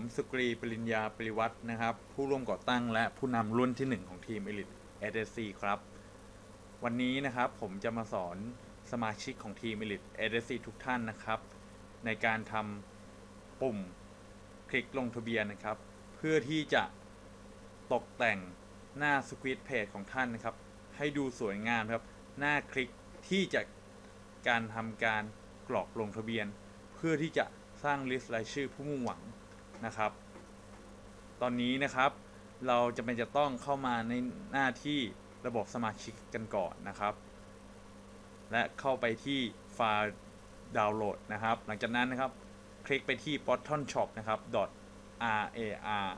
ผมสุกรีปริญญาปริวัฒน์นะครับ ผู้ร่วมก่อตั้งและผู้นำรุ่นที่ 1 ของทีม Elite SSC ครับ วันนี้นะครับผมจะมาสอนสมาชิกของทีม Elite SSC ทุกท่านนะครับ ในการทำปุ่มคลิกลงทะเบียนนะครับ เพื่อที่จะตกแต่งหน้า Squid Page ของท่านนะครับ ให้ดูสวยงามครับ หน้าคลิกที่จะการทำการกรอกลงทะเบียน เพื่อที่จะสร้างลิสต์รายชื่อผู้มุ่งหวัง นะครับ ตอนนี้นะครับเราจะเป็นจะต้องเข้ามาในหน้าที่ระบบสมาชิกกันก่อนนะครับ และเข้าไปที่ไฟล์ดาวน์โหลดนะครับ หลังจากนั้นนะครับ คลิกไปที่ button shop นะครับ .rar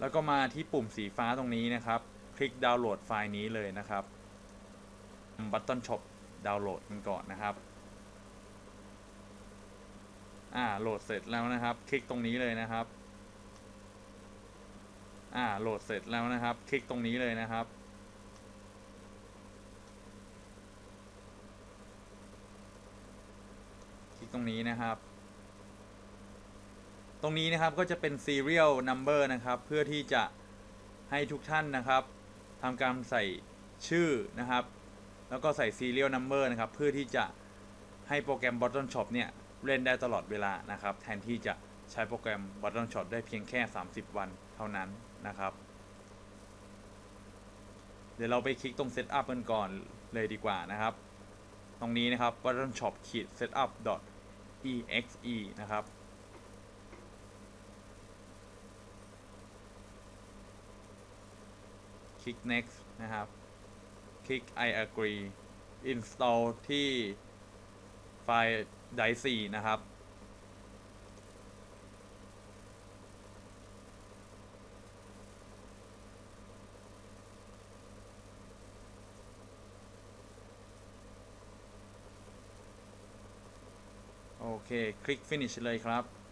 แล้วก็มาที่ปุ่มสีฟ้าตรงนี้นะครับ คลิกดาวน์โหลดไฟล์นี้เลยนะครับบัตตอนช็อป ดาวน์โหลดกันก่อนนะครับอ่าโหลดเสร็จแล้วนะครับ คลิกตรงนี้เลยนะครับอ่าโหลดเสร็จแล้วนะครับ คลิกตรงนี้เลยนะครับ คลิกตรงนี้นะครับ ตรงนี้นะครับก็จะเป็น serial number นะครับ เพื่อที่จะให้ทุกท่านนะครับทำการใส่ชื่อนะครับ แล้วก็ใส่ serial number นะครับ เพื่อที่จะให้โปรแกรม Button Shop เนี่ย เล่นได้ตลอดเวลานะครับ แทนที่จะใช้โปรแกรม Button Shop ได้เพียงแค่ 30 วันเท่านั้นนะครับ เดี๋ยวเราไปคลิกตรง Setup กันก่อนเลยดีกว่านะครับ ตรงนี้นะครับ Button Shop setup exe นะครับคลิก next นะครับ คลิก I agree install ที่ไฟล์ dice นะครับ โอเค คลิก finish เลยครับ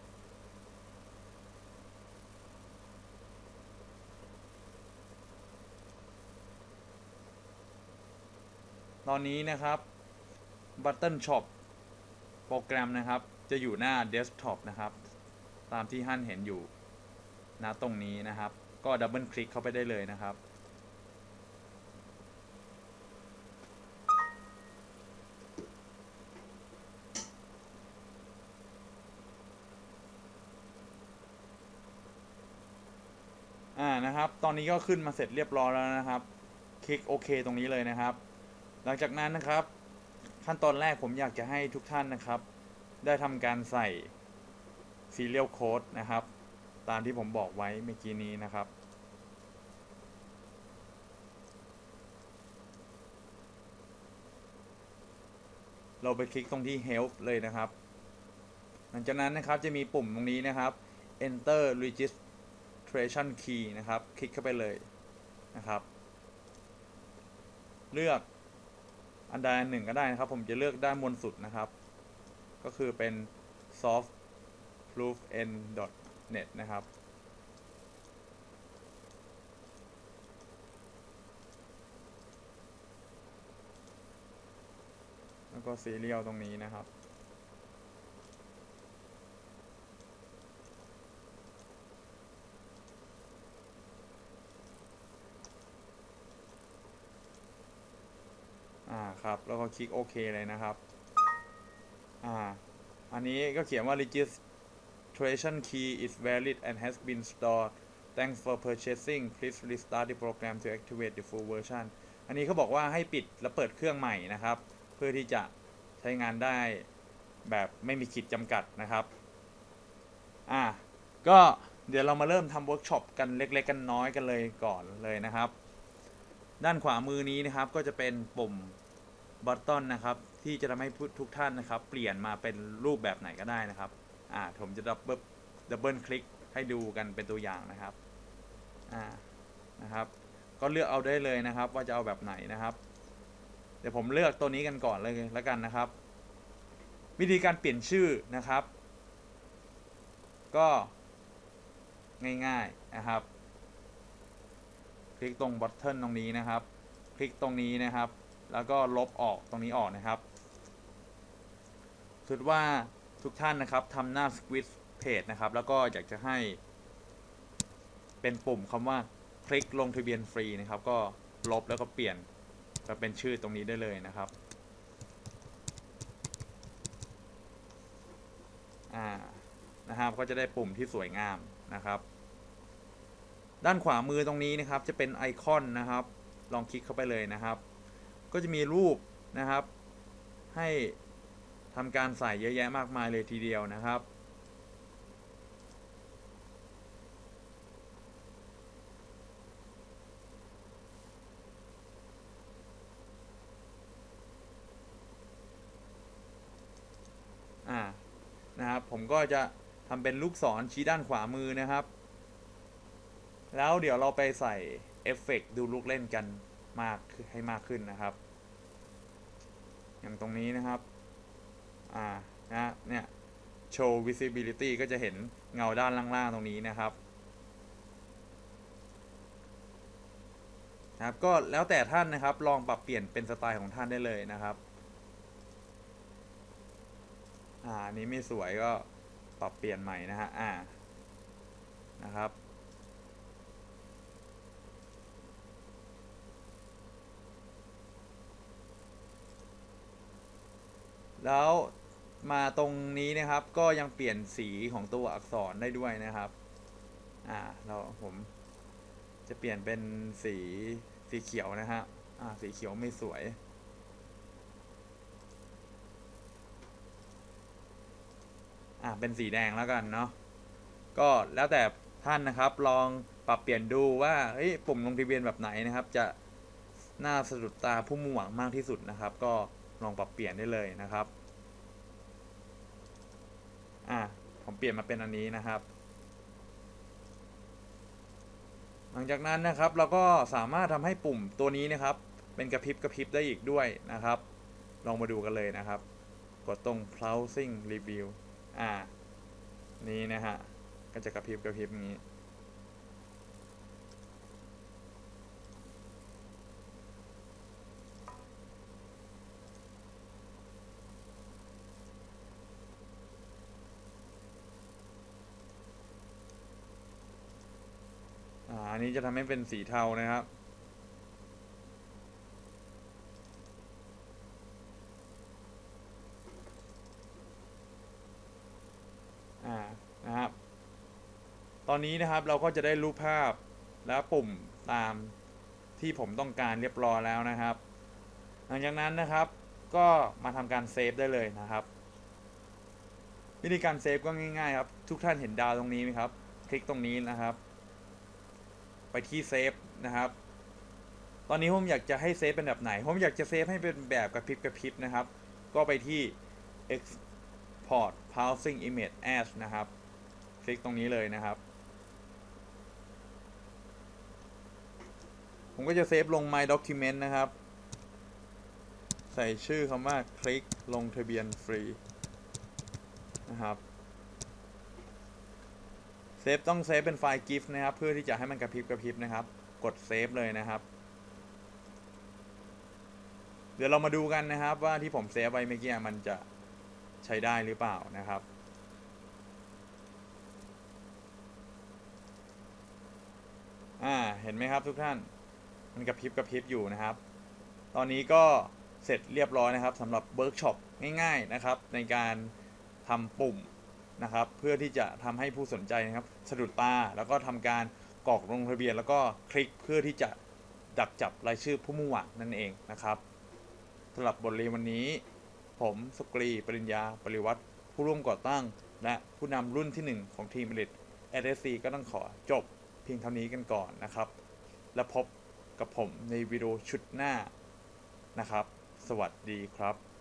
อนนี้นะครับ Button Shop โปรแกรมนะครับ จะอยู่หน้า Desktop นะครับ ตามที่ท่านเห็นอยู่ณตรงนี้นะครับ ก็ดับเบิลคลิกเข้าไปได้เลยนะครับอ่านะครับ ตอนนี้ก็ขึ้นมาเสร็จเรียบร้อยแล้วนะครับ คลิกโอเคตรงนี้เลยนะครับ หลังจากนั้นนะครับ ขั้นตอนแรกผมอยากจะให้ทุกท่านนะครับ ได้ทำการใส่ serial code นะครับ ตามที่ผมบอกไว้เมื่อกี้นี้นะครับเราไปคลิกตรงที่ help เลยนะครับ หลังจากนั้นนะครับจะมีปุ่มตรงนี้นะครับ enter registration key นะครับ คลิกเข้าไปเลยนะครับ เลือก อันใดอันหนึ่งก็ได้นะครับ ผมจะเลือกด้านบนสุดนะครับ ก็คือเป็น soft proof n net นะครับแล้วก็ serial ตรงนี้นะครับ ครับ แล้วก็คลิกโอเคเลยนะครับ อ่า อันนี้ก็เขียนว่า registration key is valid and has been stored thanks for purchasing please restart the program to activate the full version อันนี้เขาบอกว่าให้ปิดและเปิดเครื่องใหม่นะครับ เพื่อที่จะใช้งานได้แบบไม่มีขีดจำกัดนะครับ อ่า ก็เดี๋ยวเรามาเริ่มทำเวิร์กช็อปกันเล็ก ๆ กันน้อยกันเลยก่อนเลยนะครับ ด้านขวามือนี้นะครับก็จะเป็นปุ่ม บัตตอนนะครับ ที่จะทำให้ทุกท่านนะครับ เปลี่ยนมาเป็นรูปแบบไหนก็ได้นะครับ อ่าผมจะดับเบิลดับเบิลคลิกให้ดูกันเป็นตัวอย่างนะครับ อ่า นะครับ ก็เลือกเอาได้เลยนะครับ ว่าจะเอาแบบไหนนะครับ เดี๋ยวผมเลือกตัวนี้กันก่อนเลยแล้วกันนะครับ วิธีการเปลี่ยนชื่อนะครับ ก็ง่ายๆนะครับ คลิกตรงบัตเทิลตรงนี้นะครับ คลิกตรงนี้นะครับ แล้วก็ลบออกตรงนี้ออกนะครับสุดว่าทุกท่านนะครับทำหน้า Squid Page นะครับ แล้วก็อยากจะให้เป็นปุ่มคำว่าคลิกลงทะเบียนฟรีนะครับ ก็ลบแล้วก็เปลี่ยนมาเป็นชื่อตรงนี้ได้เลยนะครับอ่านะครับก็จะได้ปุ่มที่สวยงามนะครับ ด้านขวามือตรงนี้นะครับจะเป็นไอคอนนะครับ ลองคลิกเข้าไปเลยนะครับ ก็จะมีรูปนะครับ ให้ทำการใส่เยอะแยะมากมายเลยทีเดียวนะครับ อ่า นะครับ ผมก็จะทำเป็นลูกศรชี้ด้านขวามือนะครับ แล้วเดี๋ยวเราไปใส่เอฟเฟกดูลูกเล่นกันมากให้มากขึ้นนะครับ อย่างตรงนี้นะครับ อ่า นะ เนี่ยโชว์ visibility ก็จะเห็นเงาด้านล่างๆตรงนี้นะครับนะครับ ก็แล้วแต่ท่านนะครับ ลองปรับเปลี่ยนเป็นสไตล์ของท่านได้เลยนะครับ อ่านี้ไม่สวยก็ปรับเปลี่ยนใหม่นะฮะ อ่า นะครับ แล้วมาตรงนี้นะครับก็ยังเปลี่ยนสีของตัวอักษรได้ด้วยนะครับ อ่าเราผมจะเปลี่ยนเป็นสีสีเขียวนะฮะ อ่าสีเขียวไม่สวย อ่าเป็นสีแดงแล้วกันเนาะ ก็แล้วแต่ท่านนะครับลองปรับเปลี่ยนดูว่าเฮ้ยปุ่มลงทะเบียนแบบไหนนะครับ จะน่าสะดุดตาผู้มุ่งหวังมากที่สุดนะครับ ก็ ลองปรับเปลี่ยนได้เลยนะครับอ่าผมเปลี่ยนมาเป็นอันนี้นะครับ หลังจากนั้นนะครับเราก็สามารถทำให้ปุ่มตัวนี้นะครับ เป็นกระพริบกระพริบได้อีกด้วยนะครับ ลองมาดูกันเลยนะครับ กดตรง browsing review อ่า นี้นะฮะ ก็จะกระพริบกระพริบอย่างนี้ อันนี้จะทำให้เป็นสีเทานะครับ อ่า นะครับ ตอนนี้นะครับเราก็จะได้รูปภาพและปุ่มตามที่ผมต้องการเรียบร้อยแล้วนะครับ หลังจากนั้นนะครับ ก็มาทำการเซฟได้เลยนะครับวิธีการเซฟก็ง่ายๆครับ ทุกท่านเห็นดาวตรงนี้ไหมครับ คลิกตรงนี้นะครับ ไปที่เซฟนะครับ ตอนนี้ผมอยากจะให้เซฟเป็นแบบไหน ผมอยากจะเซฟให้เป็นแบบกระพริบกระพริบนะครับ ก็ไปที่ export pausing image as นะครับ คลิกตรงนี้เลยนะครับ ผมก็จะเซฟลง my document นะครับ ใส่ชื่อคำว่าคลิกลงทะเบียนฟรีนะครับ เซฟต้องเซฟเป็นไฟล์ GIF นะครับ เพื่อที่จะให้มันกระพริบกระพริบนะครับ กดเซฟเลยนะครับ เดี๋ยวเรามาดูกันนะครับว่าที่ผมเซฟไว้เมื่อกี้มันจะใช้ได้หรือเปล่านะครับอ่าเห็นไหมครับทุกท่านมันกระพริบกระพริบอยู่นะครับ ตอนนี้ก็เสร็จเรียบร้อยนะครับสำหรับเวิร์กช็อปง่าย ๆนะครับ ในการทำปุ่ม นะครับ เพื่อที่จะทำให้ผู้สนใจนะครับสะดุดตาแล้วก็ทำการกรอกลงทะเบียน แล้วก็คลิกเพื่อที่จะดักจับรายชื่อผู้มุ่งหวังนั่นเองนะครับสำหรับบทเรียนวันนี้ ผมสุกรี ปริญญา ปริวัติผู้ร่วมก่อตั้ง และผู้นำรุ่นที่ 1 ของทีมผลิต LSC ก็ต้องขอจบเพียงเท่านี้กันก่อนนะครับ แล้วพบกับผมในวิดีโอชุดหน้านะครับ สวัสดีครับ